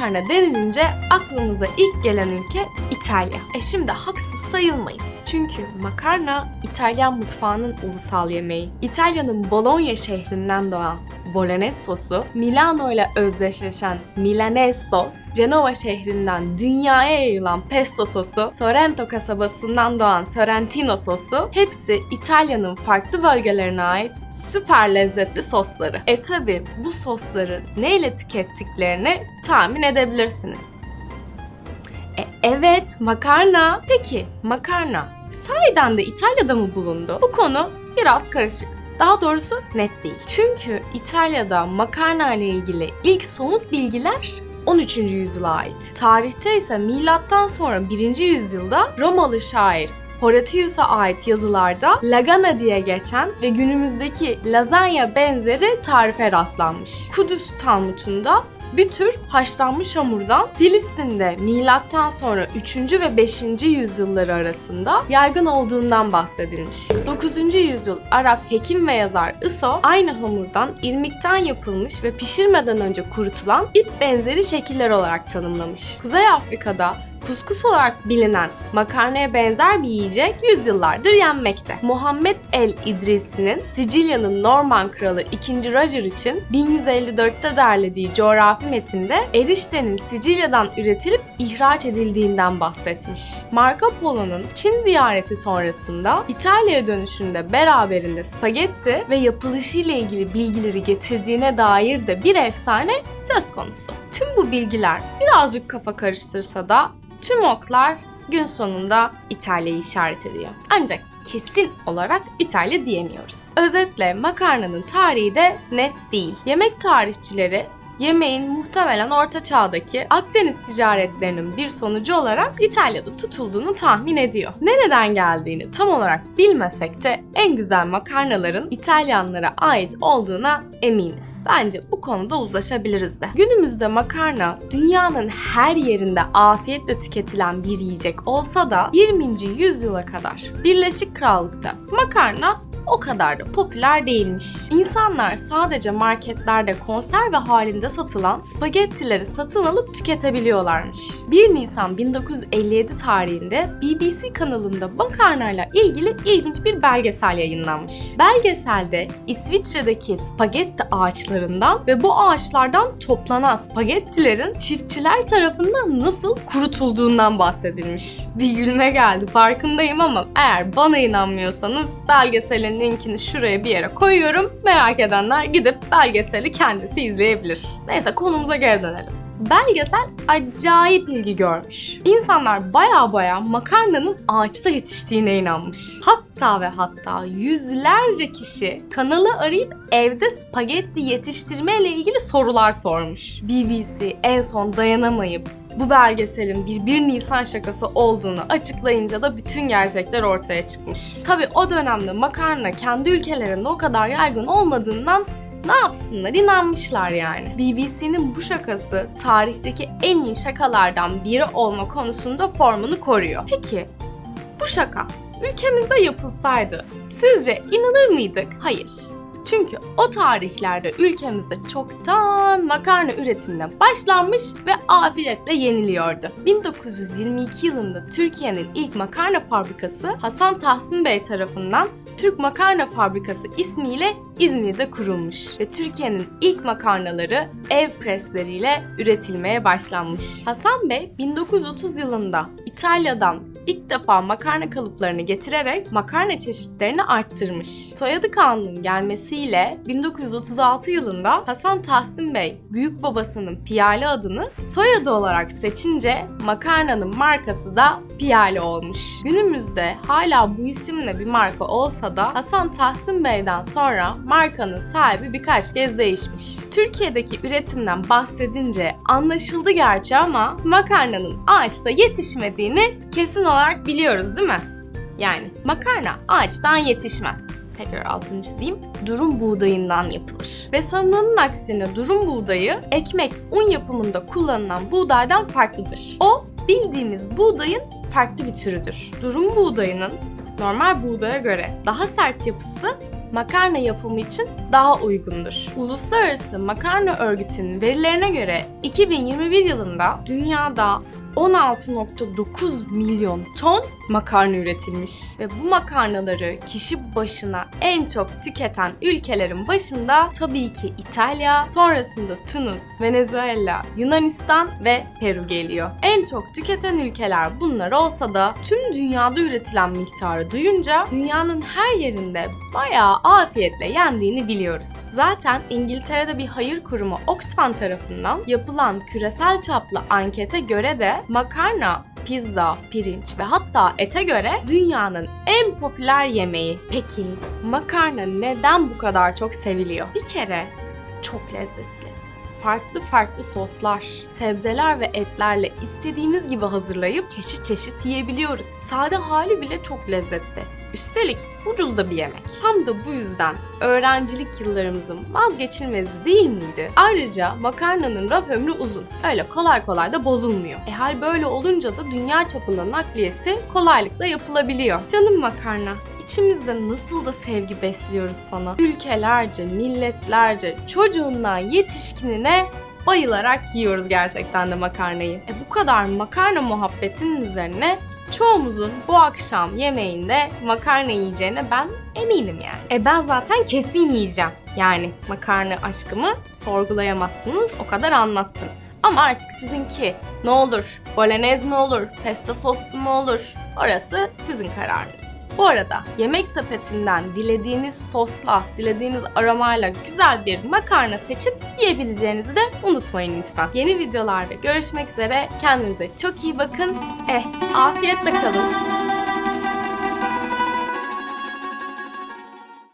makarna denilince aklımıza ilk gelen ülke İtalya. E şimdi haksız sayılmayız. Çünkü makarna İtalyan mutfağının ulusal yemeği. İtalya'nın Bologna şehrinden doğan Bolognese sosu, Milano ile özdeşleşen Milanese sos, Cenova şehrinden dünyaya yayılan pesto sosu, Sorrento kasabasından doğan Sorrentino sosu hepsi İtalya'nın farklı bölgelerine ait süper lezzetli sosları. E tabi bu sosları neyle tükettiklerini tahmin edebilirsiniz. E, evet, makarna. Peki, makarna sahiden de İtalya'da mı bulundu? Bu konu biraz karışık. Daha doğrusu net değil. Çünkü İtalya'da makarna ile ilgili ilk somut bilgiler 13. yüzyıla ait. Tarihte ise milattan sonra 1. yüzyılda Romalı şair Horatius'a ait yazılarda lagana diye geçen ve günümüzdeki lazanya benzeri tarife rastlanmış. Kudüs Talmud'unda bir tür haşlanmış hamurdan Filistin'de milattan sonra 3. ve 5. yüzyılları arasında yaygın olduğundan bahsedilmiş. 9. yüzyıl Arap hekim ve yazar Iso aynı hamurdan irmikten yapılmış ve pişirmeden önce kurutulan ip benzeri şekiller olarak tanımlamış. Kuzey Afrika'da kuskus olarak bilinen makarnaya benzer bir yiyecek yüzyıllardır yenmekte. Muhammed el İdrisi'nin Sicilya'nın Norman kralı 2. Roger için 1154'te derlediği coğrafi metinde eriştenin Sicilya'dan üretilip ihraç edildiğinden bahsetmiş. Marco Polo'nun Çin ziyareti sonrasında İtalya'ya dönüşünde beraberinde spagetti ve yapılışıyla ilgili bilgileri getirdiğine dair de bir efsane söz konusu. Tüm bu bilgiler birazcık kafa karıştırsa da Tüm oklar gün sonunda İtalya'yı işaret ediyor. Ancak kesin olarak İtalya diyemiyoruz. Özetle makarnanın tarihi de net değil. Yemek tarihçileri yemeğin muhtemelen Orta Çağ'daki Akdeniz ticaretlerinin bir sonucu olarak İtalya'da tutulduğunu tahmin ediyor. Nereden geldiğini tam olarak bilmesek de en güzel makarnaların İtalyanlara ait olduğuna eminiz. Bence bu konuda uzlaşabiliriz de. Günümüzde makarna dünyanın her yerinde afiyetle tüketilen bir yiyecek olsa da 20. yüzyıla kadar Birleşik Krallık'ta makarna o kadar da popüler değilmiş. İnsanlar sadece marketlerde konserve halinde satılan spagettileri satın alıp tüketebiliyorlarmış. 1 Nisan 1957 tarihinde BBC kanalında makarnayla ilgili ilginç bir belgesel yayınlanmış. Belgeselde İsviçre'deki spagetti ağaçlarından ve bu ağaçlardan toplanan spagettilerin çiftçiler tarafından nasıl kurutulduğundan bahsedilmiş. Bir gülme geldi farkındayım ama eğer bana inanmıyorsanız belgeselin linkini şuraya bir yere koyuyorum. Merak edenler gidip belgeseli kendisi izleyebilir. Neyse konumuza geri dönelim. Belgesel acayip ilgi görmüş. İnsanlar baya baya makarnanın ağaçta yetiştiğine inanmış. Hatta ve hatta yüzlerce kişi kanalı arayıp evde spagetti yetiştirme ile ilgili sorular sormuş. BBC en son dayanamayıp bu belgeselin bir 1 Nisan şakası olduğunu açıklayınca da bütün gerçekler ortaya çıkmış. Tabi o dönemde makarna kendi ülkelerinde o kadar yaygın olmadığından ne yapsınlar inanmışlar yani. BBC'nin bu şakası tarihteki en iyi şakalardan biri olma konusunda formunu koruyor. Peki bu şaka ülkemizde yapılsaydı sizce inanır mıydık? Hayır. Çünkü o tarihlerde ülkemizde çoktan makarna üretimine başlanmış ve afiyetle yeniliyordu. 1922 yılında Türkiye'nin ilk makarna fabrikası Hasan Tahsin Bey tarafından Türk Makarna Fabrikası ismiyle İzmir'de kurulmuş ve Türkiye'nin ilk makarnaları ev presleriyle üretilmeye başlanmış. Hasan Bey 1930 yılında İtalya'dan ilk defa makarna kalıplarını getirerek makarna çeşitlerini arttırmış. Soyadı kanunun gelmesiyle 1936 yılında Hasan Tahsin Bey büyük babasının Piyale adını soyadı olarak seçince makarnanın markası da Piyale olmuş. Günümüzde hala bu isimle bir marka olsa da Hasan Tahsin Bey'den sonra markanın sahibi birkaç kez değişmiş. Türkiye'deki üretimden bahsedince anlaşıldı gerçi ama makarnanın ağaçta yetişmediğini kesin olarak biliyoruz değil mi? Yani makarna ağaçtan yetişmez tekrar altını çizeyim, durum buğdayından yapılır. Ve sanılanın aksine durum buğdayı ekmek, un yapımında kullanılan buğdaydan farklıdır. O bildiğimiz buğdayın farklı bir türüdür. Durum buğdayının normal buğdaya göre daha sert yapısı makarna yapımı için daha uygundur. Uluslararası Makarna Örgütü'nün verilerine göre 2021 yılında dünyada 16.9 milyon ton makarna üretilmiş. Ve bu makarnaları kişi başına en çok tüketen ülkelerin başında tabii ki İtalya, sonrasında Tunus, Venezuela, Yunanistan ve Peru geliyor. En çok tüketen ülkeler bunlar olsa da tüm dünyada üretilen miktarı duyunca dünyanın her yerinde bayağı afiyetle yendiğini biliyoruz. Zaten İngiltere'de bir hayır kurumu Oxfam tarafından yapılan küresel çaplı ankete göre de makarna pizza, pirinç ve hatta ete göre dünyanın en popüler yemeği. Peki makarna neden bu kadar çok seviliyor? Bir kere çok lezzetli. Farklı farklı soslar, sebzeler ve etlerle istediğimiz gibi hazırlayıp çeşit çeşit yiyebiliyoruz. Sade hali bile çok lezzetli. Üstelik ucuz da bir yemek. Tam da bu yüzden öğrencilik yıllarımızın vazgeçilmezi değil miydi? Ayrıca makarnanın raf ömrü uzun. Öyle kolay kolay da bozulmuyor. E hal böyle olunca da dünya çapında nakliyesi kolaylıkla yapılabiliyor. Canım makarna, İçimizde nasıl da sevgi besliyoruz sana. Ülkelerce, milletlerce, çocuğundan yetişkinine bayılarak yiyoruz gerçekten de makarnayı. E bu kadar makarna muhabbetinin üzerine çoğumuzun bu akşam yemeğinde makarna yiyeceğine ben eminim yani. E ben zaten kesin yiyeceğim. Yani makarna aşkımı sorgulayamazsınız o kadar anlattım. Ama artık sizinki ne olur? Bolognese mi olur? Pesto soslu mu olur? Orası sizin kararınız. Bu arada yemek sepetinden dilediğiniz sosla, dilediğiniz aromayla güzel bir makarna seçip yiyebileceğinizi de unutmayın lütfen. Yeni videolarda görüşmek üzere. Kendinize çok iyi bakın. Eh, afiyetle kalın.